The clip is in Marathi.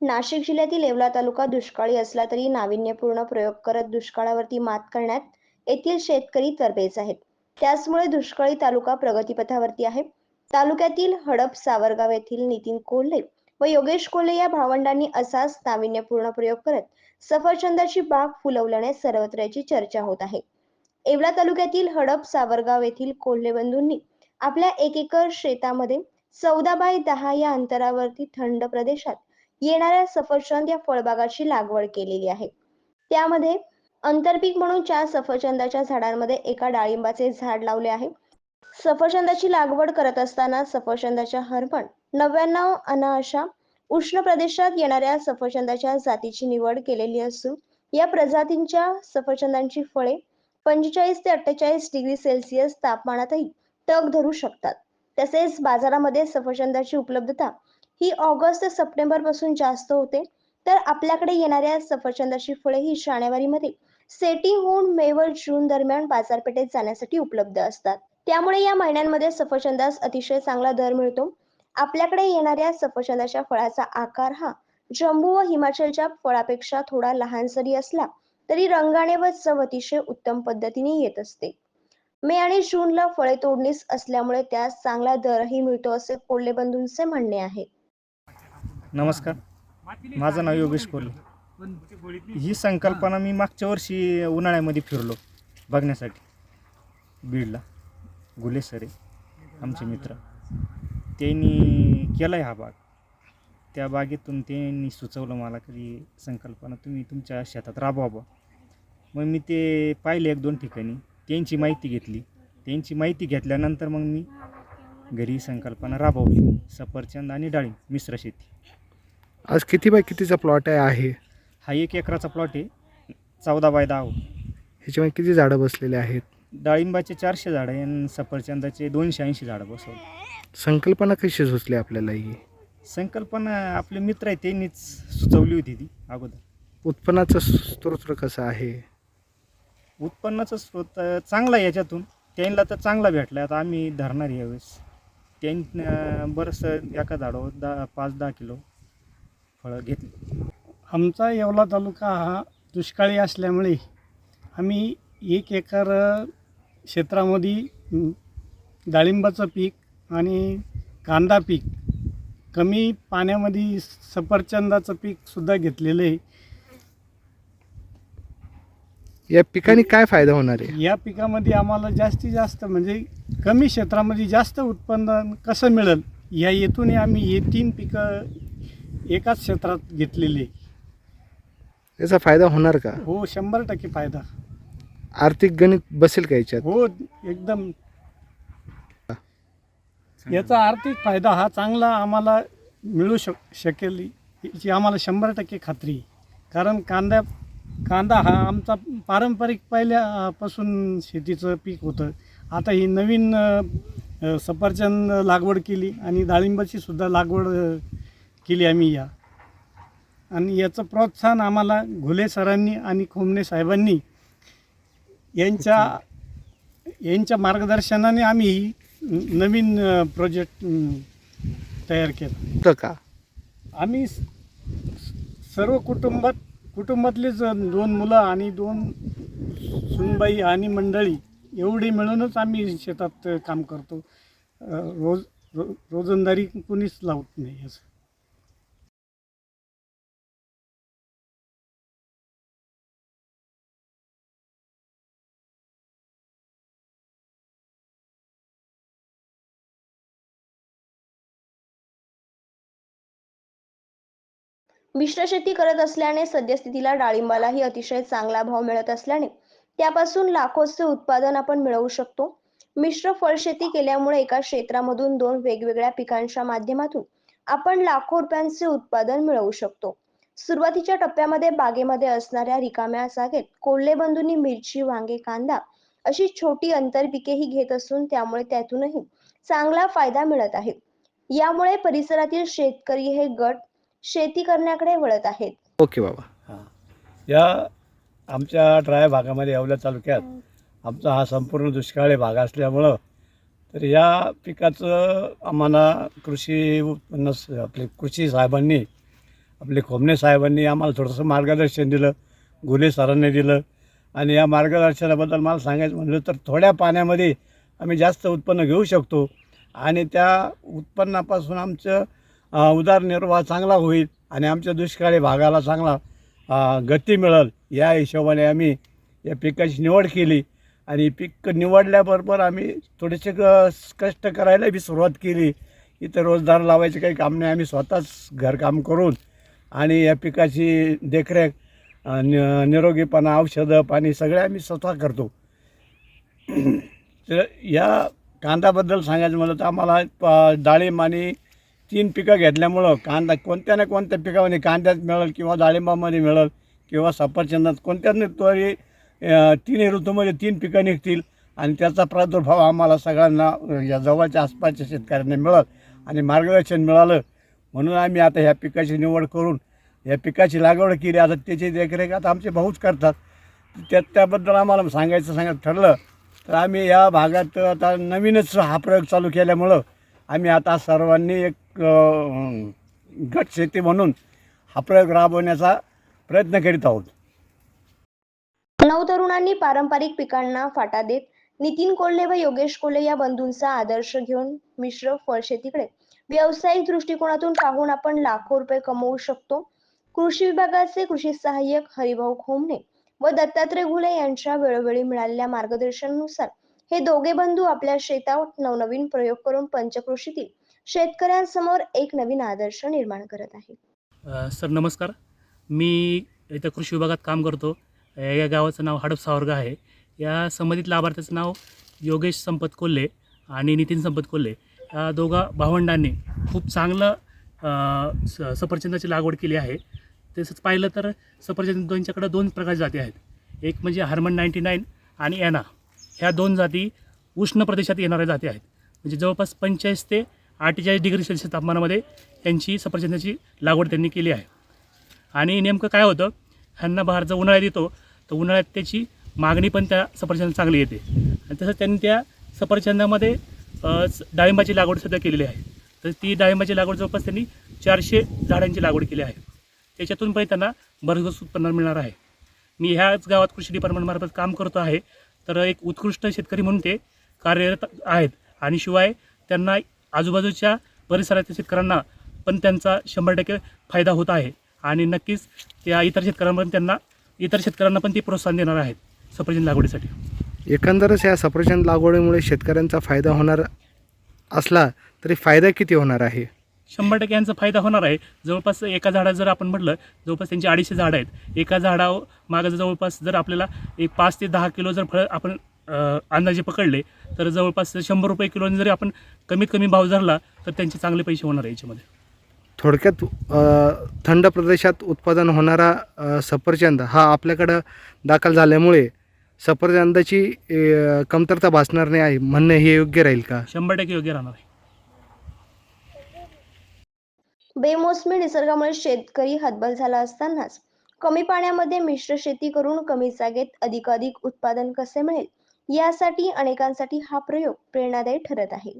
नाशिक जिल्ह्यातील येवला तालुका दुष्काळी असला तरी नाविन्यपूर्ण प्रयोग करत दुष्काळावरती मात करण्यात येथील शेतकरी तरबेज आहेत. त्याचमुळे दुष्काळी तालुका प्रगतीपथावरती आहे. तालुक्यातील हडप सावरगाव येथील नितीन कोल्हे व योगेश कोल्हे या भावंडांनी असाच नाविन्यपूर्ण प्रयोग करत सफरचंदाची बाग फुलवल्याने सर्वत्र याची चर्चा होत आहे. येवला तालुक्यातील हडप सावरगाव येथील कोल्हे बंधूंनी आपल्या एक एकर शेतामध्ये चौदा बाय दहा या अंतरावरती थंड प्रदेशात येणाऱ्या सफरचंद या फळबागाची लागवड केलेली आहे. त्यामध्ये आंतरपीक म्हणून चार सफरचंदाच्या झाडांमध्ये एका डाळिंबाचे झाड लावले आहे. सफरचंदाची लागवड करत असताना सफरचंदाच्या हरपण नव्याण्णव अना अशा उष्ण प्रदेशात येणाऱ्या सफरचंदाच्या जातीची निवड केलेली असून या प्रजातींच्या सफरचंदांची फळे पंचेचाळीस ते अठ्ठेचाळीस डिग्री सेल्सिअस तापमानातही तग धरू शकतात. तसेच बाजारामध्ये सफरचंदाची उपलब्धता ही ऑगस्ट ते सप्टेंबरपासून जास्त होते. तर आपल्याकडे येणाऱ्या सफरचंदाची फळे ही जानेवारीमध्ये सेटिंग होऊन मे व जून दरम्यान बाजारपेठेत जाण्यासाठी उपलब्ध असतात. त्यामुळे या महिन्यांमध्ये सफरचंदास अतिशय चांगला दर मिळतो. आपल्याकडे येणाऱ्या सफरचंदाच्या फळाचा आकार हा जम्मू व हिमाचलच्या फळापेक्षा थोडा लहान जरी असला तरी रंगाने व चव अतिशय उत्तम पद्धतीने येत असते. मे आणि जूनला फळे तोडणीस असल्यामुळे त्यास चांगला दरही मिळतो असे कोल्हे बंधूंचे म्हणणे आहे. नमस्कार. माझं नाव योगेश कोल्हे. ही संकल्पना मी मागच्या वर्षी उन्हाळ्यामध्ये फिरलो बघण्यासाठी. बीडला. गुले सरे आमचे मित्र. त्यांनी केला आहे हा बाग. त्या बागेतून त्यांनी सुचवलं मला की संकल्पना तुम्ही तुमच्या शेतात राबवा मग मी ते पाहिले एक दोन ठिकाणी. त्यांची माहिती घेतली. त्यांची माहिती घेतल्यानंतर मग मी घरी संकल्पना राबवली. सफरचंद आणि डाळिंब मिश्र शेती. आज किती बाय कितीचा प्लॉट आहे आहे? हा एक एकराचा प्लॉट आहे. चौदा बाय दहा. ह्याच्यामध्ये किती झाडं बसलेले आहेत? डाळिंबाचे चारशे झाडं आहे आणि सफरचंदाचे दोनशे ऐंशी झाडं बसवले. संकल्पना कशी सुचली आपल्याला ही? संकल्पना आपले मित्र आहे त्यांनीच सुचवली होती ती अगोदर. उत्पन्नाचा स्रोत कसा आहे? उत्पन्नाचा स्रोत अं, चांगला आहे याच्यातून. त्यांना तर चांगला भेटला आता आम्ही धरणार आहे यावेळेस. त्यां बरंचसं एका झाडावर दहा पाच दहा किलो. फळं घेतली. आमचा येवला तालुका हा दुष्काळी असल्यामुळे आम्ही एक एकर क्षेत्रामध्ये डाळिंबाचं पीक आणि कांदा पीक कमी पाण्यामध्ये सफरचंदाचं पीकसुद्धा घेतलेलं आहे. या पिकाने काय फायदा होणार आहे? या पिकामध्ये आम्हाला जास्तीत जास्त म्हणजे कमी क्षेत्रामध्ये जास्त उत्पन्न कसं मिळेल? या हेतूने आम्ही हे तीन पिकं एकाच क्षेत्रात घेतलेली. याचा फायदा होणार का? हो शंभर टक्के फायदा. आर्थिक गणित बसेल का याच्यात? हो एकदम. याचा आर्थिक फायदा हा चांगला आम्हाला मिळू शक शकेल. याची आम्हाला शंभर टक्के खात्री आहे. कारण कांदा कांदा हा आमचा पारंपरिक पहिल्यापासून शेतीचं पीक होतं. आता ही नवीन अ, अ, सफरचंद लागवड केली आणि डाळिंबाची सुद्धा लागवड अ, केली आम्ही या. आणि याचं प्रोत्साहन आम्हाला घुले सरांनी आणि खोमणे साहेबांनी यांच्या यांच्या मार्गदर्शनाने आम्ही ही नवीन प्रोजेक्ट तयार केला. का? आम्ही सर्व कुटुंबात कुटुंबातलेच दोन मुलं आणि दोन सुनबाई आणि मंडळी एवढी मिळूनच आम्ही शेतात काम करतो. रोज रो रोजंदारी कुणीच लावत नाही असं. मिश्र शेती करत असल्याने सद्यस्थितीला डाळिंबालाही अतिशय चांगला भाव मिळत असल्याने त्यापासून लाखोचे उत्पादन आपण मिळवू शकतो. मिश्र फळशेती केल्यामुळे एका क्षेत्रामधून दोन वेगवेगळ्या पिकांच्या माध्यमातून आपण लाखो रुपयांचे उत्पादन मिळवू शकतो. सुरुवातीच्या टप्प्यामध्ये बागेमध्ये असणाऱ्या रिकाम्या जागेत कोल्हे बंधूंनी मिरची वांगे कांदा अशी छोटी अंतरपिकेही घेत असून त्यामुळे त्यातूनही चांगला फायदा मिळत आहे. यामुळे परिसरातील शेतकरी हे गट शेती करण्याकडे वळत आहेत. ओके बाबा. या आमच्या ड्राय भागामध्ये येवल्या तालुक्यात आमचा हा संपूर्ण दुष्काळी भाग असल्यामुळं तर या पिकाचं आम्हाला कृषी उत्पन्न स- आपले कृषी साहेबांनी आपले खोमणे साहेबांनी आम्हाला थोडंसं मार्गदर्शन दिलं गुले सरांनी दिलं. आणि या मार्गदर्शनाबद्दल मला सांगायचं म्हणलं तर थोड्या पाण्यामध्ये आम्ही जास्त उत्पन्न घेऊ शकतो. आणि त्या उत्पन्नापासून आमचं उदारनिर्वाह चांगला होईल आणि आमच्या दुष्काळी भागाला चांगला गती मिळेल. या हिशोबाने आम्ही या पिकाची निवड केली आणि पीक निवडल्याबरोबर आम्ही थोडेसे क कष्ट करायला बी सुरुवात केली. इथं रोजगार लावायचे काही काम नाही. आम्ही स्वतःच घरकाम करून आणि या पिकाची देखरेख नि निरोगीपणा औषधं पाणी सगळे आम्ही स्वतः करतो. तर या कांद्याबद्दल सांगायचं म्हणलं तर आम्हाला प- डाळिंब आणि तीन पिकं घेतल्यामुळं कांदा कोणत्या ना कोणत्या पिकामध्ये कांद्यात मिळेल किंवा डाळिंबामध्ये मिळेल किंवा सफरचंदात कोणत्या तरी तीनही तिन्ही ऋतूमध्ये तीन पिकं निघतील आणि त्याचा प्रादुर्भाव आम्हाला सगळ्यांना या जवळच्या आसपासच्या शेतकऱ्यांना मिळेल आणि मार्गदर्शन मिळालं. म्हणून आम्ही आता ह्या पिकाची निवड करून या पिकाची लागवड केली. आता त्याची देखरेख आता आमचे भाऊच करतात. त्या त्याबद्दल आम्हाला सांगायचं सांगत ठरलं. तर आम्ही या भागात आता नवीनच हा प्रयोग चालू केल्यामुळं आम्ही आता सर्वांनी एक गट शेती म्हणून हा प्रयोग राबवण्याचा प्रयत्न करीत आहोत. नऊ तरुणांनी पारंपरिक पिकांना फाटा देत नितीन कोल्हे व योगेश कोल्हे या बंधूंचा आदर्श घेऊन मिश्र फळशेतीकडे व्यावसायिक दृष्टिकोनातून पाहून आपण लाखो रुपये कमवू शकतो. कृषी विभागाचे कृषी सहाय्यक हरिभाऊ खोमणे व दत्तात्रय घुले यांच्या वेळोवेळी मिळालेल्या मार्गदर्शनानुसार हे दोघे बंधू आपल्या शेतात नवनवीन प्रयोग करून पंचकृषीतील शेतकऱ्यांसमोर एक नवीन आदर्श निर्माण करत आहे. सर नमस्कार. मी इथं कृषी विभागात काम करतो. या गावाचं नाव हडप सावर्ग आहे. या संबंधित लाभार्थ्याचं नाव योगेश संपत कोल्हे आणि नितीन संपत कोल्हे. या दोघा भावंडांनी खूप चांगलं स सफरचंदाची लागवड केली आहे. तसंच पाहिलं तर सफरचंद दोनच्याकडं दोन प्रकारच्या जाती आहेत. एक म्हणजे हार्मन नाईन्टी नाईन आणि ॲना ह्या दोन जाती उष्ण प्रदेशात येणाऱ्या जाती आहेत. म्हणजे जवळपास पंचेचाळीस ते अठ्ठेचाळीस डिग्री सेल्सिअस तापमानामध्ये त्यांची सफरचंदाची लागवड त्यांनी केली आहे. आणि नेमकं काय होतं? ह्यांना बाहेर जर उन्हाळ्यात येतो तर उन्हाळ्यात त्याची मागणी पण त्या सफरचंद चांगली येते. आणि तसंच त्यांनी त्या सफरचंदामध्ये डाळिंबाची लागवड सुद्धा केलेली आहे. तर ती डाळिंबाची लागवड जवळपास त्यांनी चारशे झाडांची लागवड केली आहे. त्याच्यातून पण त्यांना बरंच उत्पन्न मिळणार आहे. मी ह्याच गावात कृषी डिपार्टमेंटमार्फत काम करतो आहे. तर एक उत्कृष्ट शेतकरी म्हणून ते कार्यरत आहेत. आणि शिवाय त्यांना आजूबाजूच्या परिसरातील शेतकऱ्यांना पण त्यांचा शंभर टक्के फायदा होत आहे. आणि नक्कीच त्या इतर शेतकऱ्यांपर्यंत त्यांना इतर शेतकऱ्यांना पण ते प्रोत्साहन देणार आहेत. सफरचंद लागवडीसाठी. एकंदरच या सफरचंद लागवडीमुळे शेतकऱ्यांचा फायदा होणार असला तरी फायदा किती होणार आहे? शंभर टक्के यांचा फायदा होणार आहे. जवळपास एका झाडात जर आपण म्हटलं जवळपास त्यांची अडीचशे झाडं आहेत. एका झाडावर मागं जर जवळपास जर आपल्याला एक पाच ते दहा किलो जर फळ आपण अंदाजे पकडले तर जवळपास शंभर रुपये किलोने जरी आपण कमीत कमी भाव धरला तर त्यांचे चांगले पैसे होणार आहे याच्यामध्ये. थोडक्यात थंड प्रदेशात उत्पादन होणारा सफरचंद हा आपल्याकडं दाखल झाल्यामुळे सफरचंदाची कमतरता भासणार नाही आहे. म्हणणं हे योग्य राहील का? शंभर टक्के योग्य राहणार आहे. बेमोसमी निसर्गामुळे शेतकरी हतबल झाला असतानाच कमी पाण्यामध्ये मिश्र शेती करून कमी जागेत अधिकाधिक उत्पादन कसे मिळेल? यासाठी अनेकांसाठी हा प्रयोग प्रेरणादायी ठरत आहे.